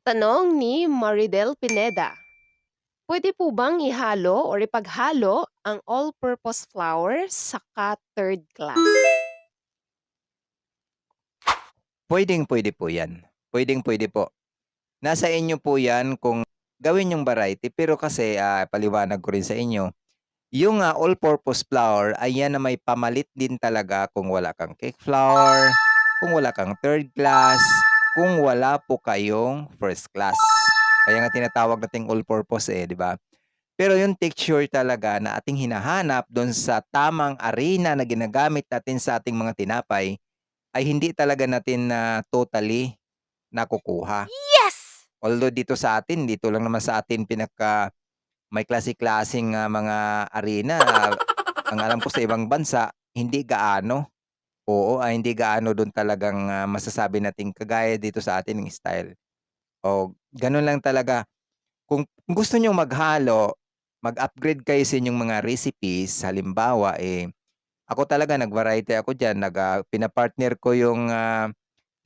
Tanong ni Maridel Pineda. Pwede po bang ihalo or ipaghalo ang all-purpose flour saka third class? Puwedeng-puwede po 'yan. Puwedeng-puwede po. Nasa inyo po 'yan kung gawin yung variety pero kasi, ah, paliwanag ko rin sa inyo, yung, ah, all-purpose flour ay 'yan na may pamalit din talaga kung wala kang cake flour, kung wala kang third class, kung wala po kayong first class. Kaya nga tinatawag nating all-purpose, eh, 'di ba? Pero yung texture talaga na ating hinahanap do'n sa tamang arena na ginagamit natin sa ating mga tinapay, ay hindi talaga natin na totally nakukuha. Yes! Although dito sa atin, dito lang naman sa atin pinaka may klase-klaseng, ah, mga arena. Ang alam ko sa ibang bansa, hindi gaano. Oo, ah, hindi gaano do'n talagang, ah, masasabi nating kagaya dito sa atin ng style. O gano'n lang talaga. Kung gusto niyong maghalo, mag-upgrade kayo sa inyong mga recipes. Halimbawa, eh, ako talaga nag-variety ako diyan, nag, ah, pina-partner ko yung, ah,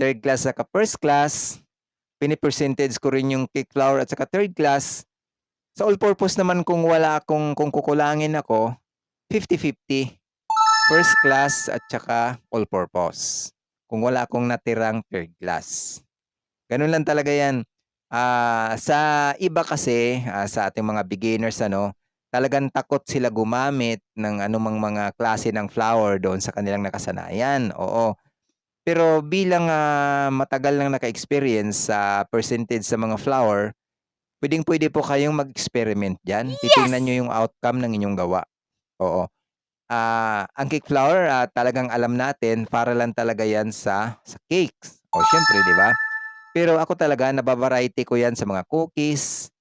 third class saka first class. Pini-percentage ko rin yung cake flour at saka third class. Sa all-purpose naman kung wala akong kung kukulangin ako, 50-50. First class at saka all-purpose. Kung wala akong natirang third class. Gano'n lang talaga 'yan. Ah, sa iba kasi, ah, sa ating mga beginners ano, talagang takot sila gumamit ng anumang mga klase ng flour doon sa kanilang nakasanayan, oo. Pero bilang, ah, matagal nang naka-experience sa percentage sa mga flour, puwedeng-puwede po kayong mag-experiment diyan. Titingnan Yes! niyo yung outcome ng inyong gawa, oo. Ah, ang cake flour, ah, talagang alam natin para lang talaga 'yan sa sa cakes. O siyempre 'di ba? Pero ako talaga naba-variety ko 'yan sa mga cookies,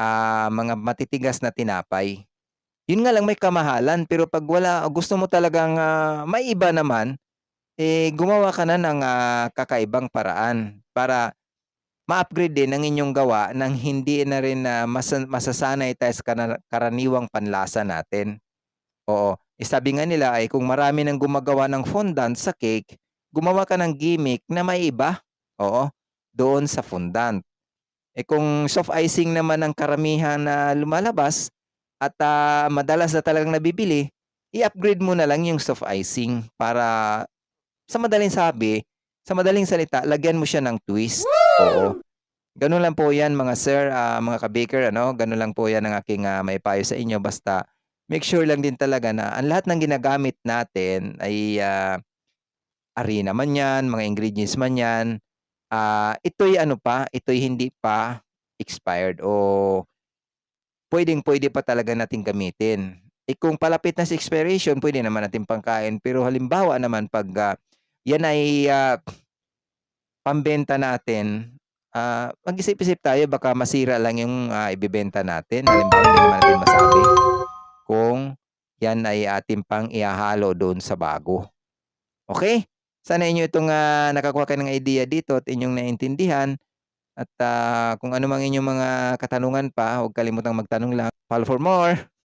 ah, mga matitigas na tinapay. Yun nga lang may kamahalan pero 'pag wala gusto mo talagang, ah, maiba naman, eh, gumawa ka na ng, ah, kakaibang paraan para ma-upgrade din ang inyong gawa ng hindi na rin na masa masasanay tayo sa kana karaniwang panlasa natin. Oo, eh, sabi nga nila ay kung marami ng gumagawa ng fondant sa cake, gumawa ka ng gimmick na maiba, oo, doon sa fondant. Eh, kung soft icing naman ang karamihan na lumalabas at, ah, madalas na talagang nabibili, i-upgrade mo na lang yung soft icing para sa madaling sabi, sa madaling salita, lagyan mo siya ng twist, oo. Gano'n lang po 'yan mga sir, ah, mga ka-baker ano, gano'n lang po 'yan ang aking, ah, maipayo sa inyo. Basta make sure lang din talaga na ang lahat ng ginagamit natin ay, ah, harina man 'yan, mga ingredients man 'yan, ah, ito'y ano pa, ito'y hindi pa expired o puwedeng-puwede pa talaga nating gamitin. Eh, kung palapit na sa expiration, puwede naman natin pangkain pero halimbawa naman 'pag, ah, 'yan ay, ah, pambenta natin, ah, mag-isip-isip tayo baka masira lang yung, ah, ibebenta natin. Halimbawa, hindi naman natin masabi kung 'yan ay atin pang ihahalo doon sa bago. Okey? Sana inyo itong, ah, nakakuha kayo ng idea dito at inyong naintindihan at, ah, kung ano mang inyong mga katanungan pa, huwag kalimutang magtanong lang. Follow for more.